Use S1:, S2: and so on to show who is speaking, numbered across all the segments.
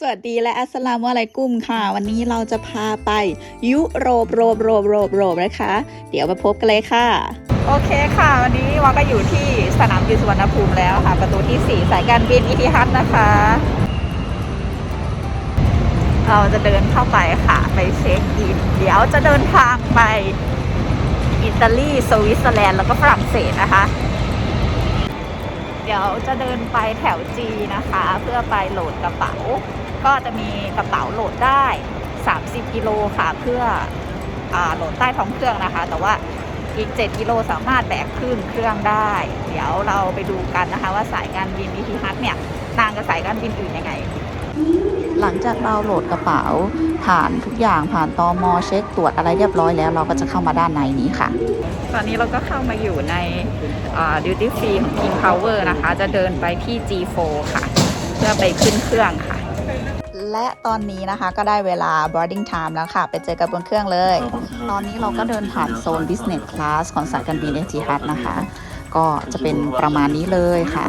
S1: สวัสดีและอัสลามุอะลัยกุมค่ะ วันนี้เราจะพาไปยุโรปโรปโรปโรปโรปนะคะ เดี๋ยวมาพบกันเลยค่ะ โอเคค่ะ วันนี้วาก็อยู่ที่สนามบินสุวรรณภูมิแล้วค่ะ ประตูที่ 4 สายการบินอิทิฮัดนะคะ เราจะเดินเข้าไปค่ะ ไปเช็คอิน เดี๋ยวจะเดินทางไปอิตาลีสวิตเซอร์แลนด์แล้วก็ฝรั่งเศสนะคะ เดี๋ยวจะเดินไปแถวจีนะคะ เพื่อไปโหลดกระเป๋า ก็จะมีกระเป๋าโหลดได้ 30 กิโลค่ะเพื่ออโหลดใต้ท้องเครื่องนะคะ แต่ว่าอีก 7 กิโลสามารถแบกขึ้นเครื่องได้ เดี๋ยวเราไปดูกันนะคะว่าสายการบินวิทีฮัทเนี่ยต่างกับสายการบินอื่นยังไง หลังจากเราโหลดกระเป๋า ผ่านทุกอย่างผ่านตอมอเช็คตรวจอะไรเรียบร้อยแล้ว เราก็จะเข้ามาด้านในนี้ค่ะ ตอนนี้เราก็เข้ามาอยู่ในดิวตี้ฟรีของ King Power นะคะ จะเดินไปที่ G4 ค่ะ เพื่อไปขึ้นเครื่องค่ะ และตอนนี้นะคะก็ได้เวลา boarding time แล้วค่ะ ไปเจอกันบนเครื่องเลย ตอนนี้เราก็เดินผ่านโซน business class ของสายการบินเอจิฮัทนะคะ ก็จะเป็นประมาณนี้เลยค่ะ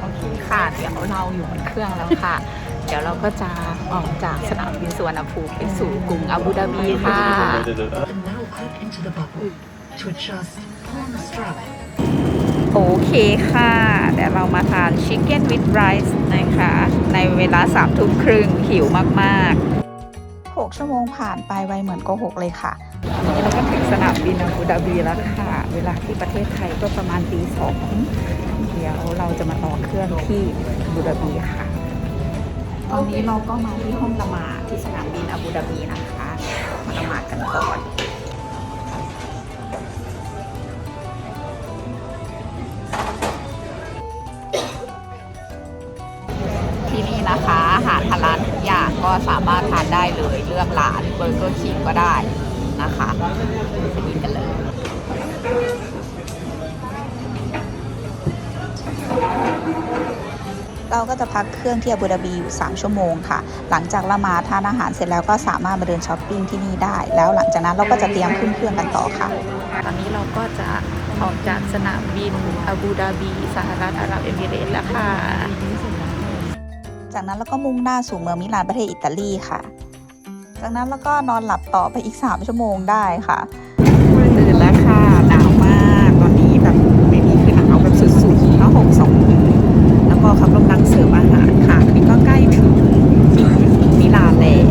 S1: โอเคค่ะ เดี๋ยวเราอยู่บนเครื่องแล้วค่ะ เดี๋ยวเราก็จะออกจากสนามบินสุวรรณภูมิไปสู่กรุงอาบูดาบีค่ะ
S2: And now clip into the bubble. To adjust, pull on the strap.
S1: โอเคค่ะเดี๋ยวเรามาทาน Chicken with Rice นะคะ ในเวลาสามทุ่มครึ่งหิวมากๆ 6 ชั่วโมงผ่านไปไวเหมือนโกหกเลยค่ะวันนี้เราก็ถึงสนามบินอาบูดาบีแล้วค่ะ เวลาที่ประเทศไทยก็ประมาณตีสองเดี๋ยวเราจะมาต่อเครื่องที่อาบูดาบีค่ะ ตอนนี้เราก็มาที่ห้องละหมาดที่สนามบินอาบูดาบีนะคะมาละหมาดกันก่อน สามารถทานได้เลยเลือกร้านเบอร์เกอร์คิงก็ได้นะคะไปกินกันเลยเราก็จะพักเครื่องที่อาบูดาบีอยู่ 3 ชั่วโมงค่ะ หลังจากละหมาดทานอาหารเสร็จแล้วก็สามารถมาเดินช้อปปิ้งที่นี่ได้ แล้วหลังจากนั้นเราก็จะเตรียมขึ้นเครื่องกันต่อค่ะ ตอนนี้เราก็จะออกจากสนามบินอาบูดาบีสหรัฐอาหรับเอมิเรตส์แล้วค่ะ จากนั้นเราก็มุ่งหน้าสู่เมืองมิลานประเทศอิตาลีค่ะ จากนั้นเราก็นอนหลับต่อไปอีก 3 ชั่วโมงได้ค่ะตื่นแล้วค่ะหนาวมาก ตอนนี้แบบไม่มีคือหนาวแบบสุดๆผ้าห่มสองผืนแล้วก็เขากำลังเสิร์ฟอาหารค่ะอันนี้ก็ใกล้ถึงมิลานแล้ว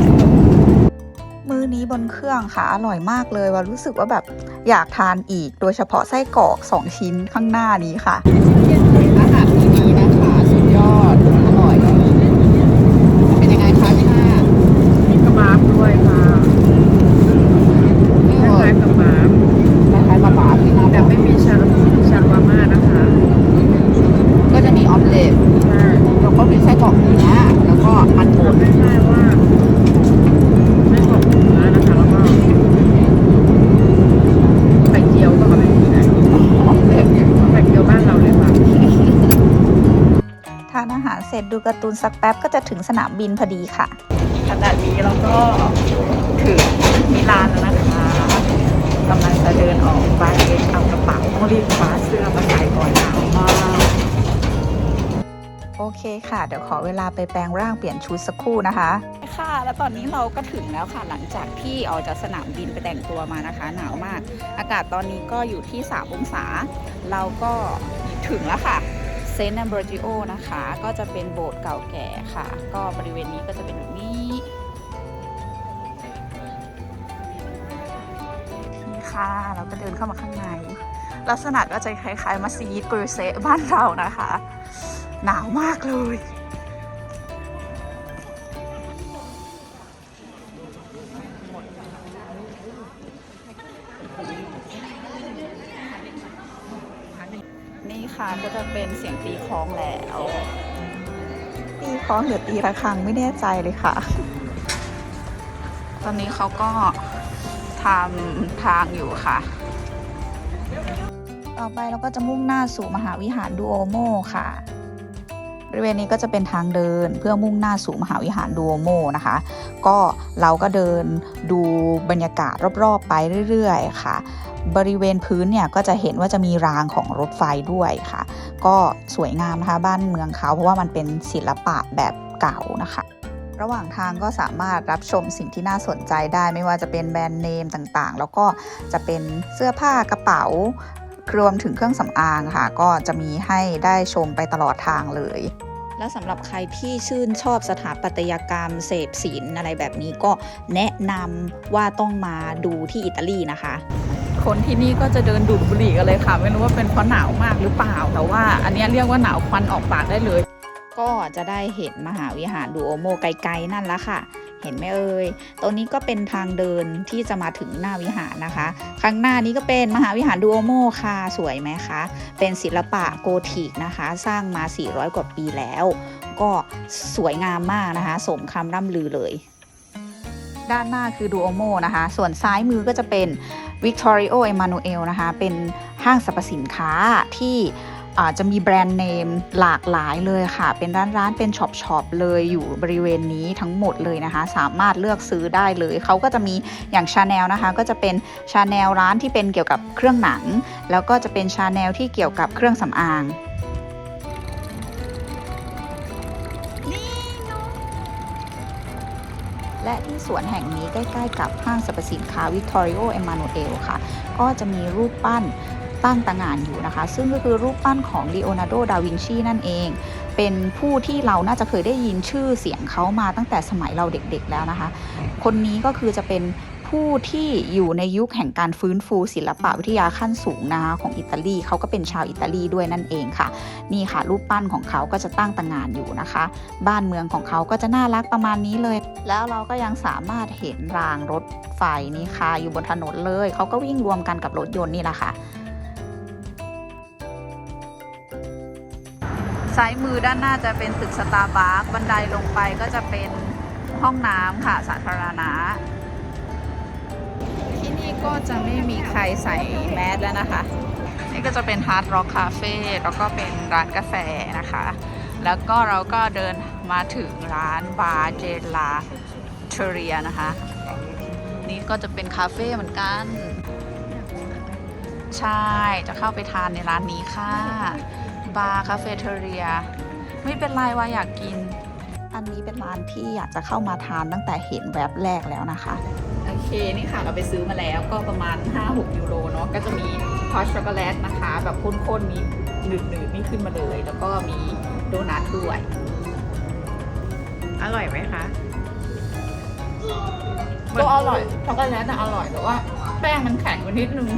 S1: มื้อนี้บนเครื่องค่ะ อร่อยมากเลยว่ารู้สึกว่าแบบอยากทานอีก โดยเฉพาะไส้กรอก 2 ชิ้นข้างหน้านี้ค่ะ อาหารที่นี้นะคะ สุดยอด อร่อย เป็นยังไงคะพี่นา
S3: มีกระบาบด้วยค่ะคล้ายๆกระบาบ
S1: คล้ายๆกระบาพี่นา
S3: แต่ไม่มีชาชาวาม่านะคะ
S1: ก็จะมีออมเล็ต
S3: ใช่
S1: แล้วก็มีไส้กรอกเนื้อแล้วก็มันบด
S3: ไม่ใช่ว่าไม่บอกเนื้อนะคะ แล้วก็ไข่เจียวก็เอาไปกินนะ
S1: ออมเล็ต
S3: ไข่เจียวบ้านเราเลยค่ะ
S1: ทานอาหารเสร็จดูการ์ตูน สักแป๊บก็จะถึงสนามบินพอดีค่ะขณะนี้เราก็ถึงมิลานแล้วนะคะกำลังจะเดินออกไปเอากระเป๋าต้องรีบคว้าเสื้อมาใส่ก่อนหนาวมากโอเคค่ะ เดี๋ยวขอเวลาไปแปลงร่างเปลี่ยนชุดสักครู่นะคะค่ะแล้วตอนนี้เราก็ถึงแล้วค่ะหลังจากที่ออกจากสนามบินไปแต่งตัวมานะคะ หนาวมาก อากาศตอนนี้ก็อยู่ที่3องศา เราก็ถึงแล้วค่ะเซนต์แอมโบรจิโอนะคะ ก็จะเป็นโบสถ์เก่าแก่ค่ะ ก็บริเวณนี้ก็จะเป็นแบบนี้นี่ค่ะ เราก็เดินเข้ามาข้างใน ลักษณะก็จะคล้ายๆมัสยิดกรุเซบ้านเรานะคะ หนาวมากเลย เป็นเสียงตีคล้องแล้ว ตีคล้องหรือตีระฆังไม่แน่ใจเลยค่ะ ตอนนี้เขาก็ทำทางอยู่ค่ะ ต่อไปเราก็จะมุ่งหน้าสู่มหาวิหารดูโอโมค่ะ บริเวณนี้ก็จะเป็นทางเดินเพื่อมุ่งหน้าสู่มหาวิหารดูโอโมนะคะ ก็เราก็เดินดูบรรยากาศรอบๆ ไปเรื่อยๆ ค่ะ บริเวณพื้นเนี่ยก็จะเห็นว่าจะมีรางของรถไฟด้วยค่ะ ก็สวยงามนะคะบ้านเมืองเขาเพราะว่ามันเป็นศิลปะแบบเก่านะคะระหว่างทางก็สามารถรับชมสิ่งที่น่าสนใจได้ไม่ว่าจะเป็นแบรนด์เนมต่างๆ แล้วก็จะเป็นเสื้อผ้ากระเป๋า รวมถึงเครื่องสำอางค่ะ ก็จะมีให้ได้ชมไปตลอดทางเลย และสำหรับใครที่ชื่นชอบสถาปัตยกรรมเสพศิลป์อะไรแบบนี้ก็แนะนำว่าต้องมาดูที่อิตาลีนะคะคนที่นี่ก็จะเดินดูดบุหรี่กันเลยค่ะ ไม่รู้ว่าเป็นเพราะหนาวมากหรือเปล่า แต่ว่าอันเนี้ยเรียกว่าหนาวควันออกปากได้เลย ก็จะได้เห็นมหาวิหารดูโอโมไกลๆนั่นละค่ะ เห็นไหมเอ่ยตรงนี้ก็เป็นทางเดินที่จะมาถึงหน้าวิหารนะคะ ข้างหน้านี้ก็เป็นมหาวิหารดูโอโมค่ะ สวยไหมคะ เป็นศิลปะโกธิกนะคะ สร้างมา 400 กว่าปีแล้ว ก็สวยงามมากนะคะ สมคำร่ำลือเลย ด้านหน้าคือดูโอโมนะคะ ส่วนซ้ายมือก็จะเป็น Victorio Emanuel นะคะ เป็นห้างสรรพสินค้าที่ อาจะมีแบรนด์เนมหลากหลายเลยค่ะ เป็นร้านร้านๆเป็นช็อปช็อปเลยอยู่บริเวณนี้ทั้งหมดเลยนะคะ สามารถเลือกซื้อได้เลย เขาก็จะมีอย่างชาแนลนะคะ ก็จะเป็นชาแนลร้านที่เป็นเกี่ยวกับเครื่องหนัง แล้วก็จะเป็นชาแนลที่เกี่ยวกับเครื่องสำอางและที่สวนแห่งนี้ใกล้ ๆ กับห้างสรรพสินค้า Victorio Emanuel ค่ะ ก็จะมีรูปปั้น ตั้งต่างานอยู่นะคะ ซึ่งก็คือรูปปั้นของ Leonardo da Vinci นั่นเอง เป็นผู้ที่เราน่าจะเคยได้ยินชื่อเสียงเขามาตั้งแต่สมัยเราเด็กๆแล้วนะคะ คนนี้ก็คือจะเป็นผู้ที่อยู่ในยุคแห่งการฟื้นฟูศิลปะวิทยาขั้นสูงนะคะของอิตาลีเขาก็เป็นชาวอิตาลีด้วยนั่นเองค่ะ นี่ค่ะ รูปปั้นของเขาก็จะตั้งต่างานอยู่นะคะ บ้านเมืองของเขาก็จะน่ารักประมาณนี้เลย แล้วเราก็ยังสามารถเห็นรางรถไฟนี่ค่ะ อยู่บนถนนเลย เขาก็วิ่งรวมกันกับรถยนต์นี่แหละค่ะ ซ้ายมือด้านหน้าจะเป็นตึกสตาร์บัคบันไดลงไปก็จะเป็นห้องน้ำค่ะสาธารณะ ที่นี่ก็จะไม่มีใครใส่แมสแล้วนะคะ นี่ก็จะเป็นฮาร์ดร็อกคาเฟ่แล้วก็เป็นร้านกาแฟนะคะ แล้วก็เราก็เดินมาถึงร้านบาร์เจลาเทเรียนะคะ นี่ก็จะเป็นคาเฟ่เหมือนกัน ใช่จะเข้าไปทานในร้านนี้ค่ะ บาร์คาเฟ่เทเรีย ไม่เป็นไรว่าอยากกิน อันนี้เป็นร้านที่อยากจะเข้ามาทานตั้งแต่เห็นแวบแรกแล้วนะคะ โอเค นี่ค่ะเราไปซื้อมาแล้วก็ประมาณ 5-6 ยูโรเนาะก็จะมีทอสช็อกโกแลตนะคะ แบบข้นๆมีหนืดๆนี่ขึ้นมาเลย แล้วก็มีโดนัทด้วย
S3: อร่อยไหมคะ
S1: ก็อร่อยช็อกโกแลตน่ะอร่อยแต่ว่า แป้งมันแข็งกว่านิดนึง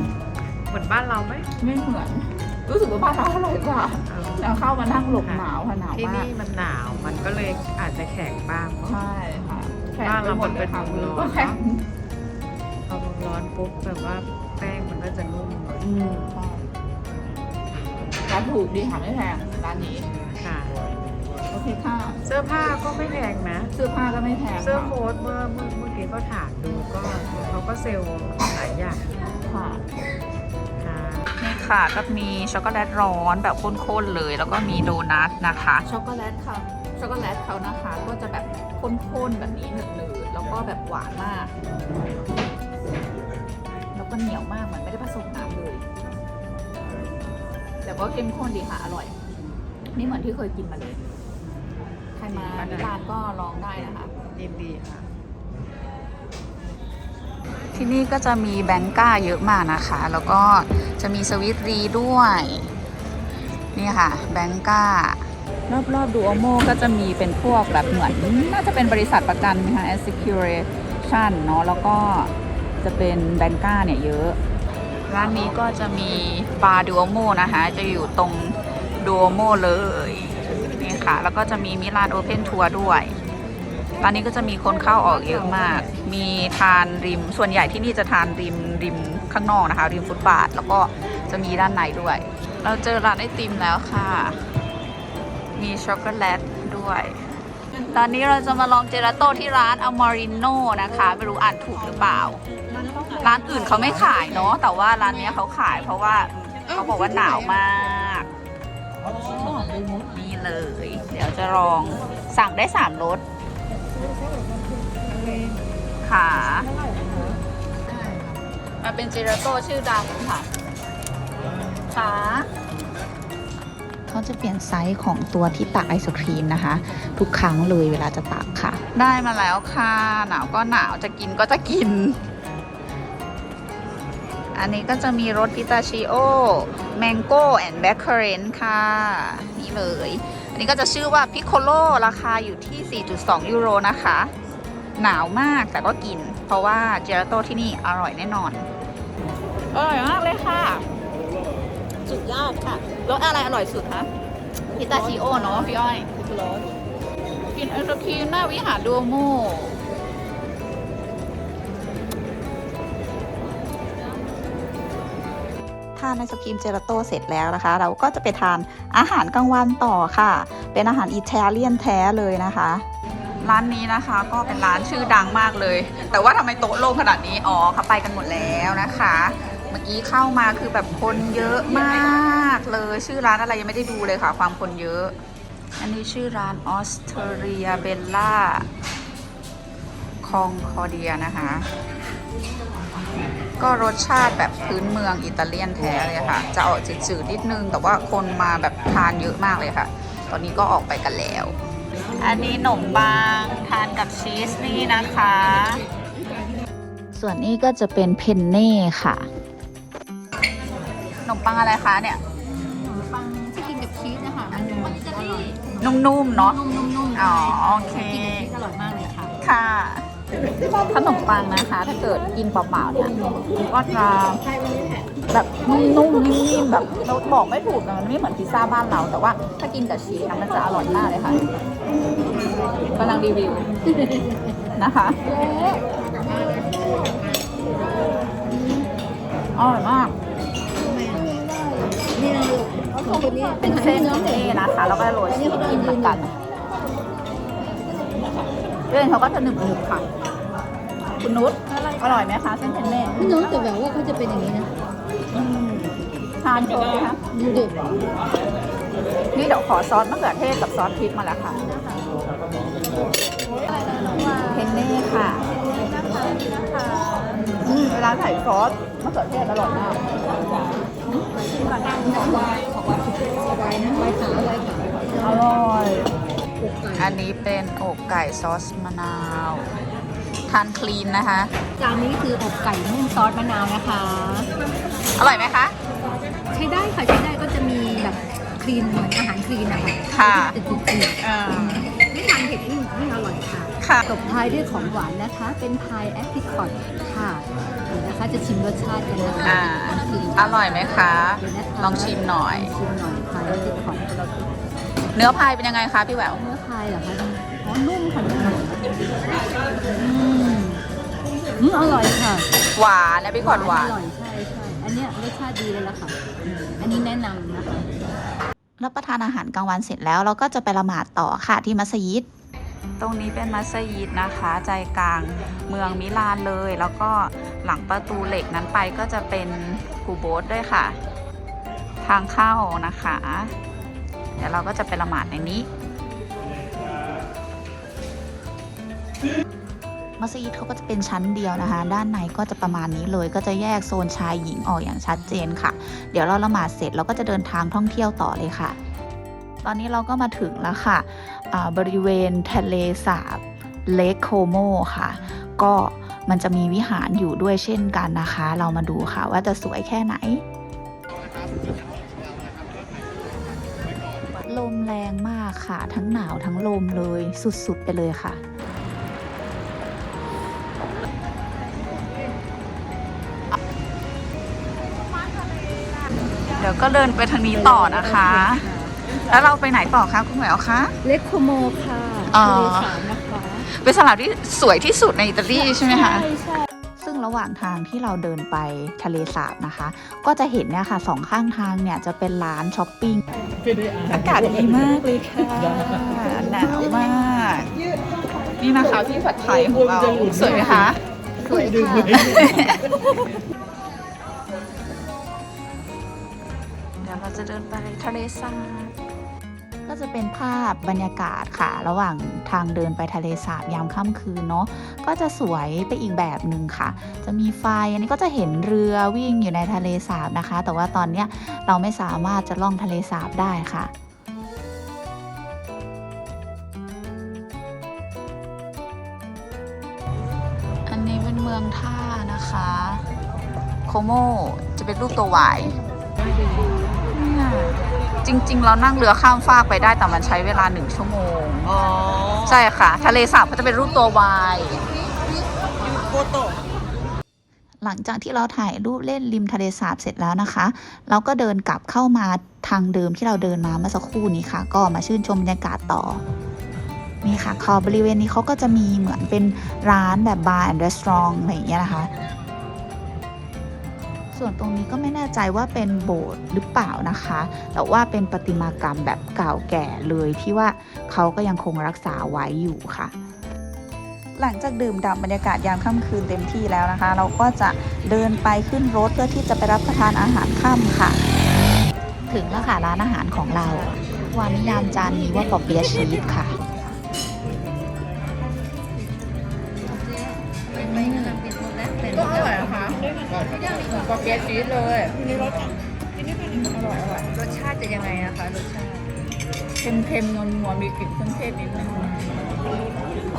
S3: เหมือนบ้านเราไหม
S1: ไม่เหมือน รู้สึกว่าบ้านเราอร่อยกว่า
S3: เอา
S1: แล้วเข้ามานั่งหลบหนาวค่ะหนาว
S3: ที่
S1: มาก
S3: นี่มันหนาวมันก็เลยอาจจะแข็งบ้างเพราะ
S1: ใช่ค่ะแข็ง
S3: บ้าน
S1: ไป
S3: เรา
S1: หมดเลยค่ะ
S3: มันเป็น
S1: มือ
S3: ร้อน
S1: ก็แข็ง
S3: พอมันร้อนปุ๊บแบบว่าแป้งมันก็จะนุ่ม
S1: อืมใช่ร้านถูกดีค่ะไม่แพงร้านนี้
S3: ค่ะ
S1: โอเคค่ะ
S3: เสื้อผ้าก็ไม่แพงนะ
S1: เสื้อผ้าก็ไม่แพง
S3: เสื้อ
S1: ค่ะ
S3: โค้ทเมื่อเมื่อเมื่อกี้ก็ถามดูก็เขาก็เซลล์หลายอย่าง
S1: ค่ะ
S3: ค่ะ
S1: นี่ ค่ะ ก็มีช็อกโกแลตร้อนแบบข้นๆเลย แล้วก็มีโดนัทนะคะ ช็อกโกแลตค่ะ ช็อกโกแลตเขานะคะ ก็จะแบบข้นๆแบบนี้หนืดๆแล้วก็แบบหวานมาก แล้วก็เหนียวมากเหมือนไม่ได้ผสมน้ำเลย แต่ก็เข้มข้นดีค่ะ อร่อย นี่เหมือนที่เคยกินมาเลย ใครมาที่ร้านก็ลองได้นะคะ
S3: ยินดีค่ะ
S1: ที่นี่ก็จะมีแบงก้าเยอะมากนะคะ แล้วก็จะมีสวิตรีด้วย นี่ค่ะแบงก้ารอบๆดูโอโมก็จะมีเป็นพวกแบบเหมือน น่าจะเป็นบริษัทประกันนะคะ Assecuration เนาะแล้วก็จะเป็นแบงก้าเนี่ยเยอะ ร้านนี้ก็จะมีบาร์ดูโอโมนะคะ จะอยู่ตรงดูโอโมเลยนี่ค่ะ แล้วก็จะมีมิลานโอเพนทัวร์ด้วยร้านนี้ก็จะมีคนเข้าออกเยอะมาก มีทานริม ส่วนใหญ่ที่นี่จะทานริมริมข้างนอกนะคะ ริมฟุตบาท แล้วก็จะมีด้านในด้วย เราเจอร้านไอติมแล้วค่ะ มีช็อกโกแลตด้วย ตอนนี้เราจะมาลองเจลาโต้ที่ร้านอมอริโนนะคะ ไม่รู้อ่านถูกหรือเปล่า ร้านอื่นเขาไม่ขายเนาะ แต่ว่าร้านนี้เขาขายเพราะว่าเขาบอกว่าหนาวมากนี่เลย เดี๋ยวจะลองสั่งได้สามรส ค่ะมาเป็นเจลาโต้ชื่อดังค่ะค่ะเขาจะเปลี่ยนไซส์ของตัวที่ตักไอศครีมนะคะ ทุกครั้งเลยเวลาจะตักค่ะ ได้มาแล้วค่ะ หนาวก็หนาวจะกินก็จะกิน อันนี้ก็จะมีรสพิตาชิโอแมงโก้แอนด์แบคเคอร์เรนค่ะ นี่เลย อันนี้ก็จะชื่อว่าพิโคโลราคาอยู่ที่ 4.2 ยูโรนะคะ หนาวมากแต่ก็กิน เพราะว่าเจลาโต้ที่นี่อร่อยแน่นอน อร่อยมากเลยค่ะ สุดยอดค่ะรสอะไรอร่อยสุดคะพิตาชิโอเนาะพี่อ้อยกินไอศครีมหน้าวิหารดูโมทานไอศกรีมเจลาโต้เสร็จแล้วนะคะ เราก็จะไปทานอาหารกลางวันต่อค่ะ เป็นอาหารอิตาเลียนแท้เลยนะคะ ร้านนี้นะคะก็เป็นร้านชื่อดังมากเลย แต่ว่าทำไมโต๊ะโล่งขนาดนี้ อ๋อเขาไปกันหมดแล้วนะคะ เมื่อกี้เข้ามาคือแบบคนเยอะมากเลย ชื่อร้านอะไรยังไม่ได้ดูเลยค่ะ ความคนเยอะ อันนี้ชื่อร้านออสเตรเลียเบลล่าคองคอเดียนะคะ ก็รสชาติแบบพื้นเมืองอิตาเลียนแท้เลยค่ะ จะออกจืดๆนิดนึง แต่ว่าคนมาแบบทานเยอะมากเลยค่ะ ตอนนี้ก็ออกไปกันแล้ว อันนี้หนมบางทานกับชีสนี่นะคะ ส่วนนี้ก็จะเป็นเพนเน่ค่ะขนมปังอะไรคะเนี่ย
S4: ปังที่กินกับชีสนะคะมันมันจะอร่อย
S1: นุ่มๆเนาะ
S4: นุ่มๆ
S1: อ๋อโอเค
S4: กินกับชีสอร่อยมากเลยค่ะ
S1: ค่ะขนมปังนะคะ ถ้าเกิดกินเปล่าๆเนี่ยก็จะ แบบนุ่มๆนิ่มๆแบบเราบอกไม่ถูกนะมันไม่เหมือนพิซซ่าบ้านเรา แต่ว่าถ้ากินกับชีสนะมันจะอร่อยมากเลยค่ะกำลังรีวิวนะคะอร่อยมาก
S4: นี่นะลูกเอาของคนนี้
S1: เป็นเส้นนี่นะคะ แล้วก็โรยชีสกินเหมือนกันเส้นเขาก็จะหนึบๆค่ะ คุณนุชอร่อยไหมคะเส้นเพนเน่
S4: พี่น้องแต่แบบว่าเขาจะเป็นอย่างนี้นะ
S1: อืม ทานโชว์ไหมคะ
S4: ดูดิ
S1: นี่เดี๋ยวขอซอสมะเขือเทศกับซอสพริกมาแล้วค่ะเพนเน่ค่ะอืมเวลาใส่ซอสมะเขือเทศอร่อยมาก
S4: ไว้นะไว้ขาไว้ขา
S1: อร่อย
S4: อกไก่
S1: อันนี้เป็นอกไก่ซอสมะนาว ทานคลีนนะคะ
S4: จานนี้คืออกไก่นุ่มซอสมะนาวนะคะ
S1: อร่อยไหมคะ
S4: ใช้ได้ค่ะใช้ได้ก็จะมีแบบคลีนเหมือนอาหารคลีนนะคะ
S1: ค่ะ
S4: จะจืด
S1: อ่า
S4: ๆไม่ทานเผ็ดยิ่งยิ่งอร่อยค่ะ
S1: ค่ะ
S4: ตบท้ายด้วยของหวานนะคะ เป็นพายแอปริคอตค่ะเดี๋ยวนะคะจะชิมรสชาติกันนะคะ
S1: อ่า
S4: คือ
S1: อร่อยไหมคะ
S4: เดี๋ยวนะคะ
S1: ลองชิมหน่อย
S4: ชิมหน่อยพายแอปริคอต
S1: เนื้อพายเป็นยังไงคะพี่แหวว
S4: เนื้อพายเหรอคะอ๋อนุ่มค่ะนุ่มอืมอืมอร่อยค่ะ
S1: หวานนะพี่ขอดหวาน
S4: อร่อย รสชาติดีเลยละค่ะ อันนี้แนะนำนะคะ
S1: รับประทานอาหารกลางวันเสร็จแล้วเราก็จะไปละหมาดต่อค่ะที่มัสยิด ตรงนี้เป็นมัสยิดนะคะ ใจกลางเมืองมิลานเลย แล้วก็หลังประตูเหล็กนั้นไปก็จะเป็นกูโบสด้วยค่ะ ทางเข้านะคะ เดี๋ยวเราก็จะไปละหมาดในนี้ มัสยิดเขาก็จะเป็นชั้นเดียวนะคะ ด้านในก็จะประมาณนี้เลย ก็จะแยกโซนชายหญิงออกอย่างชัดเจนค่ะ เดี๋ยวเราละหมาดเสร็จเราก็จะเดินทางท่องเที่ยวต่อเลยค่ะ ตอนนี้เราก็มาถึงแล้วค่ะบริเวณทะเลสาบเลคโคโมค่ะ ก็มันจะมีวิหารอยู่ด้วยเช่นกันนะคะ เรามาดูค่ะว่าจะสวยแค่ไหน ลมแรงมากค่ะ ทั้งหนาวทั้งลมเลยสุดๆไปเลยค่ะ ก็เดินไปทางนี้ต่อนะคะ แล้วเราไปไหนต่อคะคุณแหววคะ
S4: เลคโคโมค่ะ
S1: อ๋อ
S4: ทะเลสาบนะคะ
S1: เป็นสถานที่สวยที่สุดในอิตาลีใช่ไหมคะ
S4: ใช่ใช่
S1: ซึ่งระหว่างทางที่เราเดินไปทะเลสาบนะคะ ก็จะเห็นเนี่ยค่ะสองข้างทางเนี่ยจะเป็นร้านช้อปปิ้งอากาศดีมากเลยค่ะ หนาวมาก นี่นะคะพี่ผัดไทยของเรา สวยไหมคะ
S4: สวยค่ะ
S1: เราจะเดินไปทะเลสาบก็จะเป็นภาพบรรยากาศค่ะ ระหว่างทางเดินไปทะเลสาบยามค่ำคืนเนาะก็จะสวยไปอีกแบบหนึ่งค่ะ จะมีไฟอันนี้ก็จะเห็นเรือวิ่งอยู่ในทะเลสาบนะคะ แต่ว่าตอนเนี้ยเราไม่สามารถจะล่องทะเลสาบได้ค่ะอันนี้เป็นเมืองท่านะคะ โคโมจะเป็นรูปตัววาย จริง ๆ เรานั่งเรือข้ามฟากไปได้แต่มันใช้เวลาหนึ่งชั่วโมง
S5: อ๋อ
S1: ใช่ค่ะ ทะเลสาบก็จะเป็นรูปตัววาย
S5: โคโตะ
S1: หลังจากที่เราถ่ายรูปเล่นริมทะเลสาบเสร็จแล้วนะคะ เราก็เดินกลับเข้ามาทางเดิมที่เราเดินมาเมื่อสักครู่นี้ค่ะ ก็มาชื่นชมบรรยากาศต่อ นี่ค่ะขอบบริเวณนี้เขาก็จะมีเหมือนเป็นร้านแบบบาร์แอนด์รีสอร์ทอะไรอย่างเงี้ยนะคะ ส่วนตรงนี้ก็ไม่แน่ใจว่าเป็นโบสถ์หรือเปล่านะคะ แต่ว่าเป็นประติมากรรมแบบเก่าแก่เลยที่ว่าเขาก็ยังคงรักษาไว้อยู่ค่ะ หลังจากดื่มด่ำบรรยากาศยามค่ำคืนเต็มที่แล้วนะคะ เราก็จะเดินไปขึ้นรถเพื่อที่จะไปรับประทานอาหารค่ำค่ะ ถึงแล้วค่ะร้านอาหารของเราวานิยามจานนี้ว่าปอเปียะชีสค่ะ
S3: ปอเปี๊ยะชีสเลยอร่อยอร่อยรสชาติจะยังไงนะคะรสชาติ
S1: เค็มๆนัวๆมีกลิ่นเครื่องเทศนิดนึง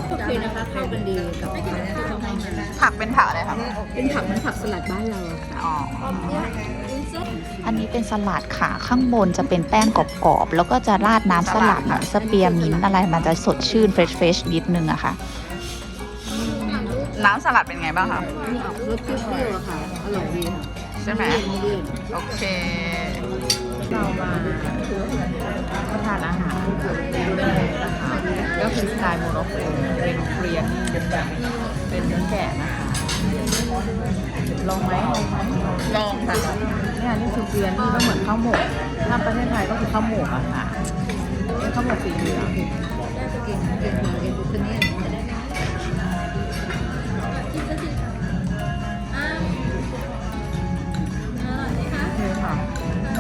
S4: โอเคนะคะเข้ากันดีกับอาหารที่เขาให้มา
S1: ผักเป็นผักอะไรคะ
S4: เป็นผักเหมันผักสลัดบ้านเราอะค่ะ
S1: อ๋ออันนี้เป็นสลัดค่ะข้างบนจะเป็นแป้งกรอบๆ แล้วก็จะราดน้ำสลัดหน่อยสเปียร์มินต์อะไร มันจะสดชื่นเฟรชเฟชนิดนึงอะค่ะ น้ำสลัดเป็นไงบ้างคะ
S4: นี่ออกรสเปรี้ยวๆอะค่ะ อร่อยดีค่ะ
S1: ใช่ไหม
S4: ไม่เลี่ยน
S1: โอเค
S3: เรามารับประทานอาหารที่เกิดขึ้นเลยนะคะก็คือสไตล์โมร็อกโกเป็นเกรียนเป็นเนื้อแกะนะคะลองไหมลองไหม
S1: ลองค่ะ
S3: เนี่ยนี่คือเกรียนนี่ก็เหมือนข้าวหมก ถ้าประเทศไทยก็คือข้าวหมกอะค่ะเป็นข้าวหมกสีเหลือง
S4: เก่งเก่งเก่งตัวนี้
S3: คื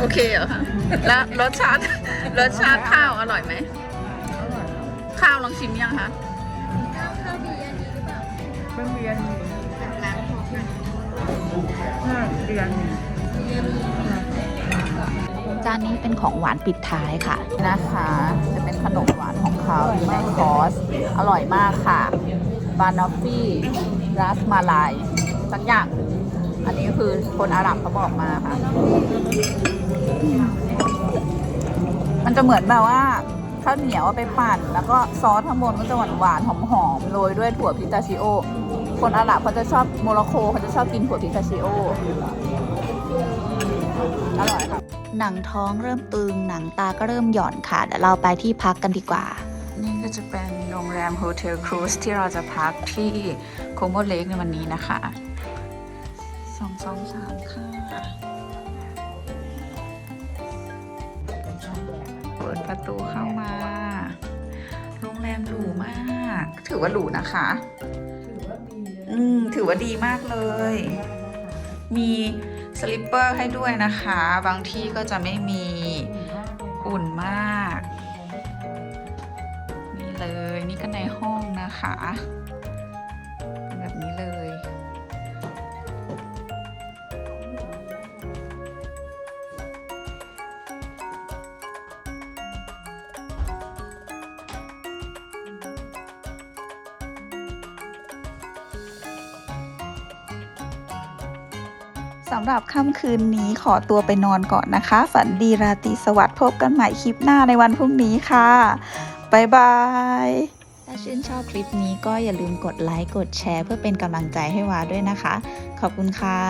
S1: โอเคเหรอคะแล้วรสชาติรสชาติข้าวอร่อยไหมข้าวลองชิมยังคะ
S3: เป็นเรียนห้าเรียน
S1: จานนี้เป็นของหวานปิดท้ายค่ะนะคะ จะเป็นขนมหวานของเขาอยู่ในคอร์ส อร่อยมากค่ะ บานอฟฟี่รัสมาลายสักอย่าง อันนี้คือคนอาหรับเขาบอกมาค่ะ มันจะเหมือนแบบว่าข้าวเหนียวเอาไปปั่น แล้วก็ซอสข้างบนก็จะหวานหวานๆหอมๆโรยด้วยถั่วพิตาชิโอ คนอาหรับเขาจะชอบโมร็อกโกเขาจะชอบกินถั่วพิตาชิโออร่อยค่ะหนังท้องเริ่มตึงหนังตาก็เริ่มหย่อนค่ะเดี๋ยวเราไปที่พักกันดีกว่า นี่ก็จะเป็นโรงแรมโฮเทลครูซที่เราจะพักที่โคโมเลกในวันนี้นะคะส องสองสามค่ะ เปิดประตูเข้ามา โรงแรมหรูมาก ถือว่าหรูนะคะ อืม ถือว่าดีมากเลย มีสลิปเปอร์ให้ด้วยนะคะ บางที่ก็จะไม่มีอุ่นมาก นี่เลย นี่ก็ในห้องนะคะ สำหรับค่ำคืนนี้ขอตัวไปนอนก่อนนะคะ ฝันดีราตรีสวัสดิ์พบกันใหม่คลิปหน้าในวันพรุ่งนี้ค่ะบายบาย ถ้าชื่นชอบคลิปนี้ก็อย่าลืมกดไลค์ กดแชร์เพื่อเป็นกำลังใจให้วาด้วยนะคะ ขอบคุณค่ะ